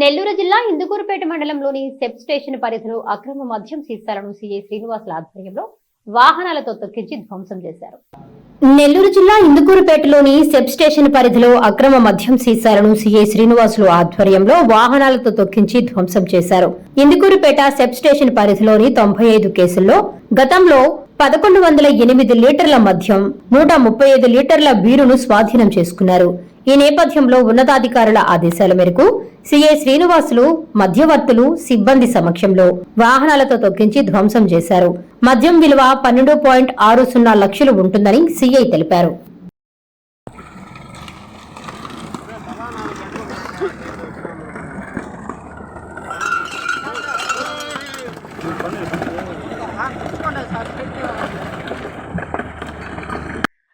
నెల్లూరు జిల్లా ఇందుకూరుపేట మండలంలోని SEB station పరిధిలో అక్రమ మద్యం సీసాలను సీఐ శ్రీనివాసుల ఆధ్వర్యంలో వాహనాలతో తొక్కించి ధ్వంసం చేశారు. నెల్లూరు జిల్లా ఇందుకూరుపేటలోని సెబ్ స్టేషన్ పరిధిలో అక్రమ మద్యం సీసాలను సీఐ శ్రీనివాసులు ఆధ్వర్యంలో వాహనాలతో తొక్కించి ధ్వంసం చేశారు. ఇందుకూరుపేట సెబ్ స్టేషన్ పరిధిలోని తొంభై ఐదు కేసుల్లో గతంలో పదకొండు వందల ఎనిమిది లీటర్ల మద్యం నూట ముప్పై ఐదు లీటర్ల బీరును స్వాధీనం చేసుకున్నారు. ఈ నేపథ్యంలో ఉన్నతాధికారుల ఆదేశాల మేరకు సిఐ శ్రీనివాసులు మధ్యవర్తులు సిబ్బంది సమక్షంలో వాహనాలతో తొక్కించి ధ్వంసం చేశారు. మద్యం విలువ పన్నెండు పాయింట్ ఆరు సున్నా లక్షలు ఉంటుందని సీఐ తెలిపారు.